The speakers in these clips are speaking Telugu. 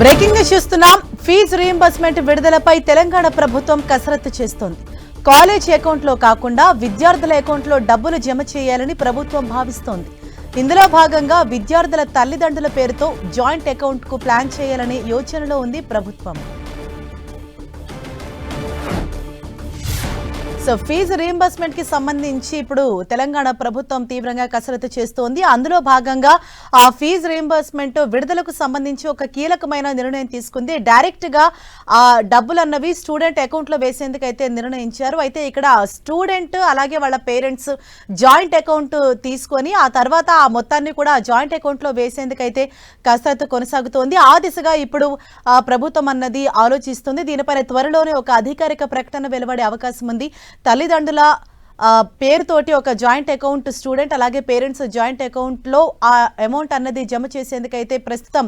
బ్రేకింగ్ చూస్తున్నాం. ఫీజు రీయింబర్స్మెంట్ విడుదలపై తెలంగాణ ప్రభుత్వం కసరత్తు చేస్తోంది. కాలేజ్ అకౌంట్లో కాకుండా విద్యార్థుల అకౌంట్లో డబ్బులు జమ చేయాలని ప్రభుత్వం భావిస్తోంది. ఇందులో భాగంగా విద్యార్థుల తల్లిదండ్రుల పేరుతో జాయింట్ అకౌంట్కు ప్లాన్ చేయాలనే యోచనలో ఉంది ప్రభుత్వం. సో ఫీజు రీయింబర్స్మెంట్కి సంబంధించి ఇప్పుడు తెలంగాణ ప్రభుత్వం తీవ్రంగా కసరత్తు చేస్తోంది. అందులో భాగంగా ఆ ఫీజు రీయింబర్స్మెంట్ విడుదలకు సంబంధించి ఒక కీలకమైన నిర్ణయం తీసుకుంది. డైరెక్ట్గా ఆ డబ్బులు అన్నవి స్టూడెంట్ అకౌంట్లో వేసేందుకు అయితే నిర్ణయించారు. అయితే ఇక్కడ స్టూడెంట్ అలాగే వాళ్ళ పేరెంట్స్ జాయింట్ అకౌంట్ తీసుకొని ఆ తర్వాత ఆ మొత్తాన్ని కూడా జాయింట్ అకౌంట్లో వేసేందుకైతే కసరత్తు కొనసాగుతోంది. ఆ దిశగా ఇప్పుడు ప్రభుత్వం అన్నది ఆలోచిస్తుంది. దీనిపైన త్వరలోనే ఒక అధికారిక ప్రకటన వెలువడే అవకాశం ఉంది. తల్లిదండ్రుల పేరుతోటి ఒక జాయింట్ అకౌంట్ స్టూడెంట్ అలాగే పేరెంట్స్ జాయింట్ అకౌంట్లో ఆ అమౌంట్ అన్నది జమ చేసేందుకైతే ప్రస్తుతం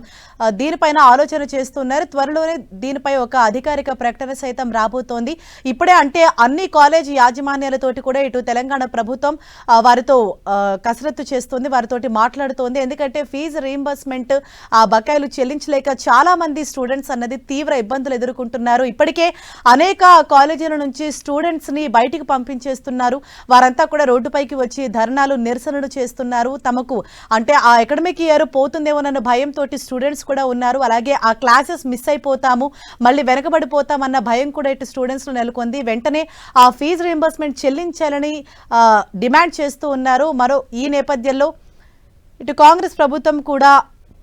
దీనిపైన ఆలోచన చేస్తున్నారు. త్వరలోనే దీనిపై ఒక అధికారిక ప్రకటన సైతం రాబోతోంది. ఇప్పుడే అంటే అన్ని కాలేజ్ యాజమాన్యాలతోటి కూడా ఇటు తెలంగాణ ప్రభుత్వం వారితో కసరత్తు చేస్తుంది వారితోటి మాట్లాడుతోంది. ఎందుకంటే ఫీజు రీయింబర్స్మెంట్ ఆ బకాయిలు చెల్లించలేక చాలా మంది స్టూడెంట్స్ అన్నది తీవ్ర ఇబ్బందులు ఎదుర్కొంటున్నారు. ఇప్పటికే అనేక కాలేజీల నుంచి స్టూడెంట్స్ని బయటికి పంపించేస్తున్నారు. వారంతా కూడా రోడ్డుపైకి వచ్చి ధర్నాలు నిరసనలు చేస్తున్నారు. తమకు అంటే ఆ అకాడమిక్ ఇయర్ పోతుందేమోనన్న భయంతో స్టూడెంట్స్ కూడా ఉన్నారు. అలాగే ఆ క్లాసెస్ మిస్ అయిపోతాము మళ్ళీ వెనకబడిపోతామన్న భయం కూడా ఇటు స్టూడెంట్స్ నెలకొంది. వెంటనే ఆ ఫీజు రీయింబర్స్మెంట్ చెల్లించాలని డిమాండ్ చేస్తూ ఉన్నారు. మరో ఈ నేపథ్యంలో ఇటు కాంగ్రెస్ ప్రభుత్వం కూడా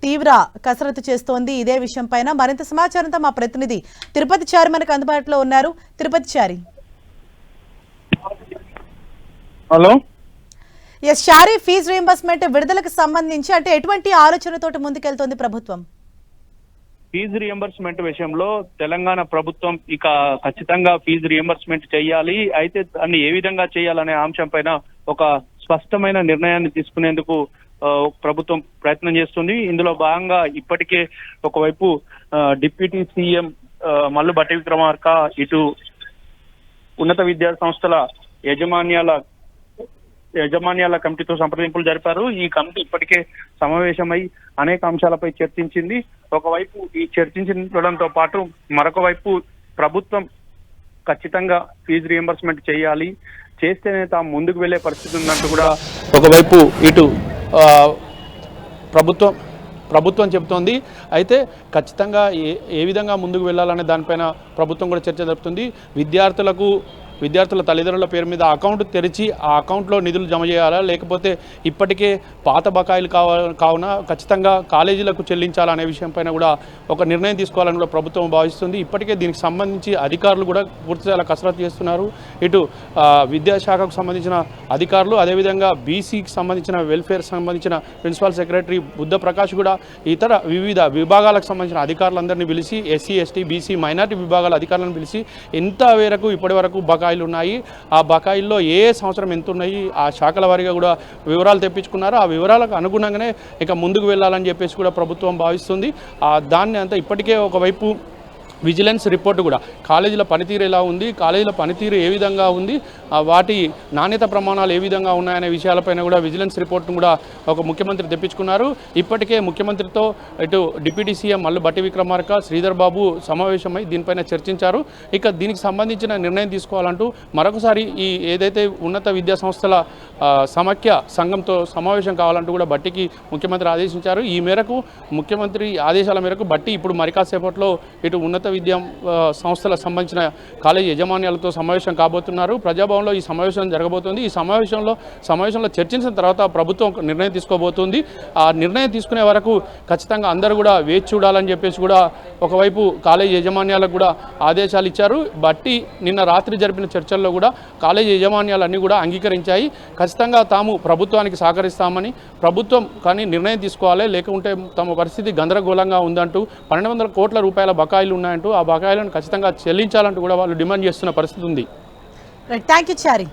తీవ్ర కసరత్తు చేస్తోంది ఇదే విషయం పైన. మరింత సమాచారంతో మా ప్రతినిధి తిరుపతి చారి మనకు అందుబాటులో ఉన్నారు. Tirupati Chari. Hello? Yes షారీ fee reimbursement విడుదలకు సంబంధించి అంటే ఎటువంటి ఆలోచనతోటి ముందుకెళ్తోంది ప్రభుత్వం? ఫీజు రియంబర్స్మెంట్ విషయంలో తెలంగాణ ప్రభుత్వం ఇక ఖచ్చితంగా ఫీజు రియంబర్స్మెంట్ చేయాలి. అయితే దాన్ని ఏ విధంగా చేయాలనే అంశం పైన ఒక స్పష్టమైన నిర్ణయాన్ని తీసుకునేందుకు ప్రభుత్వం ప్రయత్నం చేస్తుంది. ఇందులో భాగంగా ఇప్పటికే ఒకవైపు డిప్యూటీ సీఎం మల్లు భట్టి విక్రమార్క ఇటు ఉన్నత విద్యా సంస్థల యజమాన్యాల యాజమాన్యాల కమిటీతో సంప్రదింపులు జరిపారు. ఈ కమిటీ ఇప్పటికే సమావేశమై అనేక అంశాలపై చర్చించింది. ఒకవైపు ఈ చర్చించడంతో పాటు మరొక వైపు ప్రభుత్వం ఖచ్చితంగా ఫీజు రియంబర్స్మెంట్ చేయాలి. చేస్తేనే తాము ముందుకు వెళ్ళే పరిస్థితి ఉందంటూ కూడా ఒకవైపు ఇటు ప్రభుత్వం ప్రభుత్వం చెబుతోంది. అయితే ఖచ్చితంగా ఏ ఏ విధంగా ముందుకు వెళ్ళాలనే దానిపైన ప్రభుత్వం కూడా చర్చ జరుపుతుంది. విద్యార్థులకు విద్యార్థుల తల్లిదండ్రుల పేరు మీద అకౌంట్ తెరిచి ఆ అకౌంట్లో నిధులు జమ చేయాలా? లేకపోతే ఇప్పటికే పాత బకాయిలు కావ కావున ఖచ్చితంగా కాలేజీలకు చెల్లించాలనే విషయంపైన కూడా ఒక నిర్ణయం తీసుకోవాలని కూడా ప్రభుత్వం భావిస్తుంది. ఇప్పటికే దీనికి సంబంధించి అధికారులు కూడా పూర్తిగా కసరత్తు చేస్తున్నారు. ఇటు విద్యాశాఖకు సంబంధించిన అధికారులు అదేవిధంగా బీసీకి సంబంధించిన వెల్ఫేర్ సంబంధించిన ప్రిన్సిపల్ సెక్రటరీ బుద్ధ ప్రకాష్ కూడా ఇతర వివిధ విభాగాలకు సంబంధించిన అధికారులందరినీ పిలిచి ఎస్సీ ఎస్టీ బీసీ మైనార్టీ విభాగాల అధికారులను పిలిచి ఎంత మేరకు ఇప్పటి వరకు బకాయిలు ఉన్నాయి. ఆ బకాయిల్లో ఏ సంవత్సరం ఎంత ఉన్నాయి ఆ శాఖల వారీగా కూడా వివరాలు తెప్పించుకున్నారు. ఆ వివరాలకు అనుగుణంగానే ఇక ముందుకు వెళ్ళాలని చెప్పేసి కూడా ప్రభుత్వం భావిస్తుంది. ఆ దాన్ని అంతా ఇప్పటికే ఒకవైపు విజిలెన్స్ రిపోర్ట్ కూడా. కాలేజీల పనితీరు ఎలా ఉంది? కాలేజీల పనితీరు ఏ విధంగా ఉంది? వాటి నాణ్యత ప్రమాణాలు ఏ విధంగా ఉన్నాయనే విషయాలపైన కూడా విజిలెన్స్ రిపోర్ట్ను కూడా ఒక ముఖ్యమంత్రి తెప్పించుకున్నారు. ఇప్పటికే ముఖ్యమంత్రితో ఇటు డిప్యూటీ సీఎం మల్లు బట్టి విక్రమార్క శ్రీధర్ బాబు సమావేశమై దీనిపైన చర్చించారు. ఇక దీనికి సంబంధించిన నిర్ణయం తీసుకోవాలంటూ మరొకసారి ఈ ఏదైతే ఉన్నత విద్యా సంస్థల సమాఖ్య సంఘంతో సమావేశం కావాలంటూ కూడా బట్టికి ముఖ్యమంత్రి ఆదేశించారు. ఈ మేరకు ముఖ్యమంత్రి ఆదేశాల మేరకు బట్టి ఇప్పుడు మరికాసేపట్లో ఇటు ఉన్నత విద్యా సంస్థల సంస్థలకు సంబంధించిన కాలేజీ యజమాన్యాలతో సమావేశం కాబోతున్నారు. ప్రజాభవన్లో ఈ సమావేశం జరగబోతుంది. ఈ సమావేశంలో సమావేశంలో చర్చించిన తర్వాత ప్రభుత్వం నిర్ణయం తీసుకోబోతుంది. ఆ నిర్ణయం తీసుకునే వరకు ఖచ్చితంగా అందరూ కూడా వేచి చూడాలని చెప్పేసి కూడా ఒకవైపు కాలేజీ యజమాన్యాలకు కూడా ఆదేశాలు ఇచ్చారు. బట్టి నిన్న రాత్రి జరిపిన చర్చల్లో కూడా కాలేజీ యజమాన్యాలన్నీ కూడా అంగీకరించాయి. ఖచ్చితంగా తాము ప్రభుత్వానికి సహకరిస్తామని ప్రభుత్వం కానీ నిర్ణయం తీసుకోవాలి. లేకుంటే తమ పరిస్థితి గందరగోళంగా ఉందంటూ పన్నెండు వందల కోట్ల రూపాయల బకాయిలు ఉన్నాయంటూ ఆ బకాయిలను ఖచ్చితంగా చెల్లించాలంటూ కూడా వాళ్ళు డిమాండ్ చేస్తున్న పరిస్థితి ఉంది. Thank you Chari